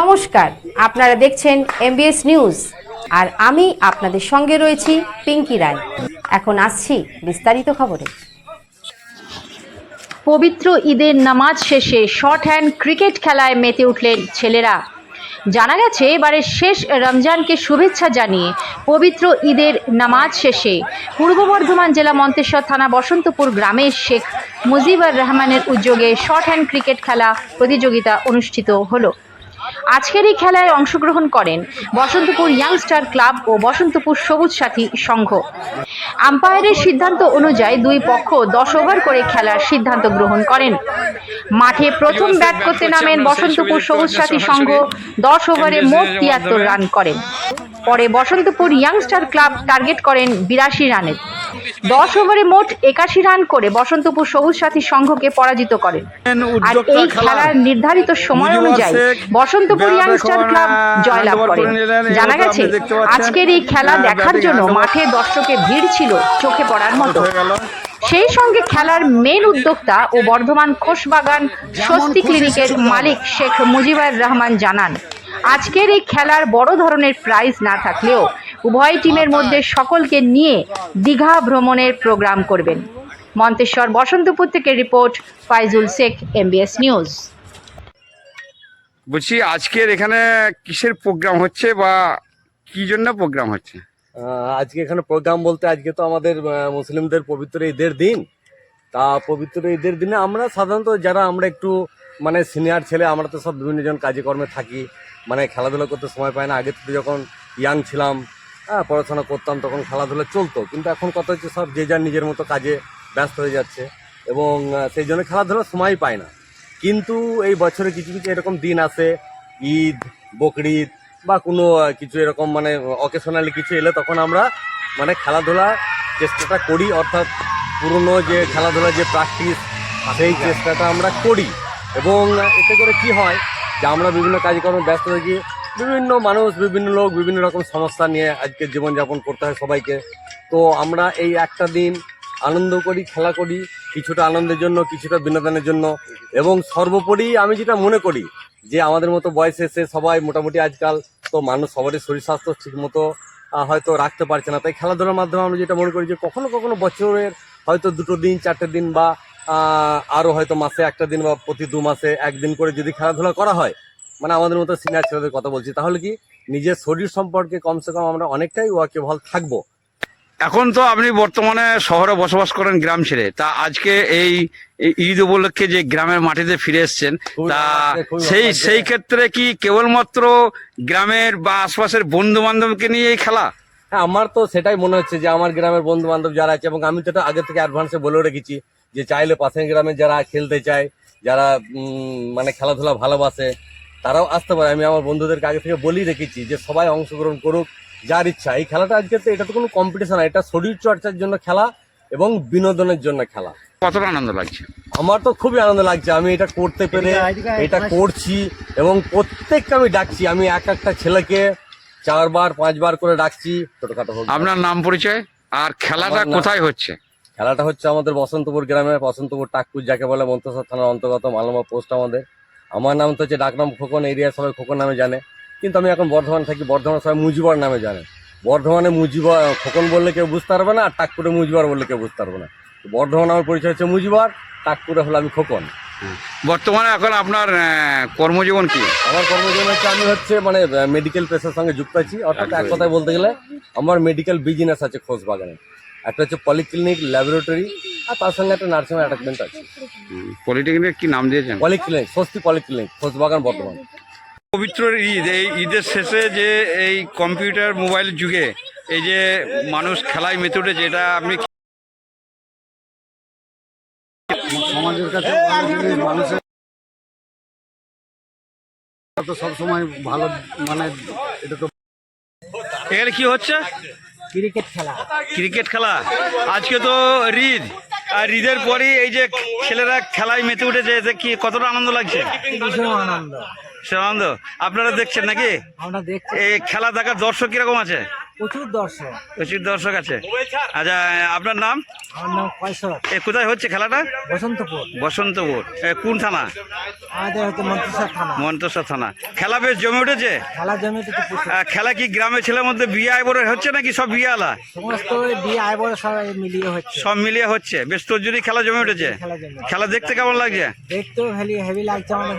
নমস্কার, আপনারা দেখছেন এমবিএস নিউজ আর আমি আপনাদের সঙ্গে রয়েছি পিঙ্কি রায়। এখন আসছি বিস্তারিত খবরে। পবিত্র ঈদের নামাজ শেষে শর্ট হ্যান্ড ক্রিকেট খেলায় মেতে উঠলেন ছেলেরা। জানা গেছে, এবারের শেষ রমজানকে শুভেচ্ছা জানিয়ে পবিত্র ঈদের নামাজ শেষে পূর্ব বর্ধমান জেলা মন্তেশ্বর থানা বসন্তপুর গ্রামের শেখ মুজিবুর রহমানের উদ্যোগে শর্ট হ্যান্ড ক্রিকেট খেলা প্রতিযোগিতা অনুষ্ঠিত হলো। আজকের এই খেলায় অংশগ্রহণ করেন বসন্তপুর ইয়াংস্টার ক্লাব ও বসন্তপুর সবুজ সাথী সংঘ। আম্পায়ারের সিদ্ধান্ত অনুযায়ী দুই পক্ষ দশ ওভার করে খেলার সিদ্ধান্ত গ্রহণ করেন। মাঠে প্রথম ব্যাট করতে নামেন বসন্তপুর সবুজ সাথী সংঘ, দশ ওভারে মোট তিয়াত্তর রান করেন। পরে বসন্তপুর ইয়াংস্টার ক্লাব টার্গেট করেন বিরাশি রানের। দশ ওভারে মোট একাশি রান করে বসন্তপুর সবুজ সাথী সংঘকে পরাজিত করেন আর এই খেলার নির্ধারিত সময় অনুযায়ী বসন্তপুর ইয়াংস্টার ক্লাব জয়লাভ করে। জানা গেছে আজকের এই খেলা দেখার জন্য মাঠে দর্শকের ভিড় ছিল চোখে পড়ার মতো। সেই সঙ্গে খেলার মেন উদ্যোক্তা ও বর্ধমান খোশবাগান স্বস্তি ক্লিনিকের মালিক শেখ মুজিবুর রহমান জানান আজকের এই খেলার বড় ধরনের প্রাইজ না থাকলেও উভয় টিমের মধ্যে সকলকে নিয়ে দীঘা ভ্রমণের প্রোগ্রাম করবেন। মন্তেশ্বর বসন্তপুর থেকে report Faizul Sheikh MBS news বলছি আজকের এখানে কিসের প্রোগ্রাম হচ্ছে বা কি জন্য প্রোগ্রাম হচ্ছে? আজকে এখানে প্রোগ্রাম বলতে আজকে তো আমাদের মুসলিমদের পবিত্র ঈদের দিন। তা পবিত্র ঈদের দিনে আমরা সাধারণত যারা আমরা একটু মানে সিনিয়র ছেলে আমরা তো সব বিভিন্ন জন কাজে কর্মে থাকি। মানে খেলাধুলা করতে সময় পাই না। আগে থেকে যখন ইয়াং ছিলাম হ্যাঁ পড়াশোনা করতাম, তখন খেলাধুলা চলতো। কিন্তু এখন কথা হচ্ছে সব যে যার নিজের মতো কাজে ব্যস্ত হয়ে যাচ্ছে এবং সেই জন্য খেলাধুলার সময় পায় না। কিন্তু এই বছরে কিছু কিছু এরকম দিন আসে ঈদ বকরিদ বা কোনো কিছু এরকম মানে অকেশনালি কিছু এলে তখন আমরা মানে খেলাধুলা চেষ্টাটা করি, অর্থাৎ পুরনো যে খেলাধুলার যে প্র্যাকটিস সেই চেষ্টাটা আমরা করি। এবং এতে করে কি হয় যে আমরা বিভিন্ন কাজকর্মে ব্যস্ত থাকি বিভিন্ন মানুষ, বিভিন্ন লোক, বিভিন্ন রকম সমস্যা নিয়ে আজকে জীবনযাপন করতে হয় সবাইকে। তো আমরা এই একটা দিন আনন্দ করি, খেলা করি, কিছুটা আনন্দের জন্য, কিছুটা বিনোদনের জন্য। এবং সর্বোপরি আমি যেটা মনে করি যে আমাদের মতো বয়সে এসে সবাই মোটামুটি আজকাল তো মানুষ সবারই শরীর স্বাস্থ্য ঠিক মতো হয়তো রাখতে পারছে না। তাই খেলাধুলার মাধ্যমে আমরা যেটা মনে করি যে কখনো কখনো বছরের হয়তো দুটো দিন, চারটে দিন বা আরও হয়তো মাসে একটা দিন বা প্রতি দু মাসে একদিন করে যদি খেলাধুলা করা হয় মানে আমাদের মতো সিনিয়র ছেলেদের কথা বলছি। তাহলে কি নিজের শরীর সম্পর্কে কমসে কম আমরা অনেকটাই ওয়াকেবল থাকব? এখন তো আপনি বর্তমানে শহরে বসবাস করেন গ্রাম ছেড়ে। তা আজকে এই ঈদ উপলক্ষে যে গ্রামের মাটিতে ফিরে এসছেন তা সেই সেই ক্ষেত্রে কি কেবলমাত্র গ্রামের বা আশপাশের বন্ধু বান্ধবকে নিয়ে এই খেলা? হ্যাঁ আমার তো সেটাই মনে হচ্ছে যে আমার গ্রামের বন্ধু বান্ধব যারা আছে এবং আমি তো এটা আগে থেকে অ্যাডভান্সে বলে রেখেছি যে চাইলে পাশের গ্রামে যারা খেলতে চায় যারা মানে খেলাধুলা ভালোবাসে তারাও আসতে পারে। আমি আমার বন্ধুদেরকে আগে থেকে বলেই রেখেছি যে সবাই অংশগ্রহণ করুক যার ইচ্ছা। এই খেলাটা আজকে তো এটা তো কোনো কম্পিটিশন এটা শরীর চর্চার জন্য খেলা এবং বিনোদনের জন্য খেলা। কতটা আনন্দ লাগছে? আমার তো খুবই আনন্দ লাগছে। আমি এটা করতে পেরে এটা করছি এবং প্রত্যেককে আমি ডাকছি। আমি এক একটা ছেলেকে চারবার পাঁচবার করে ডাকছি। ছোটখাটো আপনার নাম পরিচয়? আর খেলাটা কোথায় হচ্ছে? খেলাটা হচ্ছে আমাদের বসন্তপুর গ্রামে বসন্তপুর টাকপুর যাকে বলে মন্তসর থানার অন্তর্গত মালমা পোস্ট আমাদের। আমার নাম তো হচ্ছে ডাকনাম খোকন এরিয়া সবাই খোকন নামে জানে। কিন্তু আমি এখন বর্ধমান থাকি বর্ধমান সবাই মুজিবর নামে জানে। বর্ধমানে মুজিবর খোকন বললে কেউ বুঝতে পারবে না আর টাকপুরে মুজিবর বললে কেউ বুঝতে পারবে না। বর্ধমান আমার পরিচয় হচ্ছে মুজিবর টাকপুরে হলো আমি খোকন। বর্তমানে এখন আপনার কর্মজীবন কি? আমার কর্মজীবন হচ্ছে আমি হচ্ছে মানে মেডিকেল পেশার সঙ্গে যুক্ত আছি। অর্থাৎ এক কথায় বলতে গেলে আমার মেডিকেল বিজনেস আছে খোঁজ বাগানে একটা হচ্ছে পলিক্লিনিক ল্যাবরেটরি আর তার সঙ্গে একটা নার্সিং অ্যাটাচমেন্ট আছে। পলিটেকনিক কি নাম দিয়েছেন? পলিক্লিনিক স্বস্তি পলিক্লিনিক খোঁজবাগান বর্তমান। পবিত্র ঈদ এই ঈদের শেষে যে এই কম্পিউটার মোবাইল যুগে এই যে মানুষ খেলায় মেতে উঠেছে এটা আপনি সমাজের কাছে মানুষের তো সবসময় ভালো মানে এটা তো এখানে কি হচ্ছে? ক্রিকেট খেলা। ক্রিকেট খেলা। আজকে তো ঈদ আর ঈদের পরই এই যে ছেলেরা খেলায় মেতে উঠেছে এতে কি কতটা আনন্দ লাগছে? আনন্দ। আপনারা দেখছেন নাকি? এই খেলা দেখার দর্শক কীরকম আছে? প্রচুর দর্শক। প্রচুর দর্শক আছে। আচ্ছা আপনার নাম? আমার নাম কয়সর এ কোথায় হচ্ছে খেলাটা? বসন্তপুর। বসন্তপুর। এ, কোন থানা? আমাদের হচ্ছে মন্ত্রিসর থানা। মন্তেশ্বর থানা। খেলা বেশ জমে উঠেছে? খেলা কি গ্রামের ছেলের মধ্যে বিয়ে আইবরে হচ্ছে নাকি সব বিয়ে আলা? সমস্ত বিয়ে আয় বড় সবাই মিলিয়ে হচ্ছে। সব মিলিয়ে হচ্ছে। বেশ তোর যদি খেলা জমে উঠেছে। খেলা দেখতে কেমন লাগছে? দেখতেও হেভি হেভি লাগছে আমাদের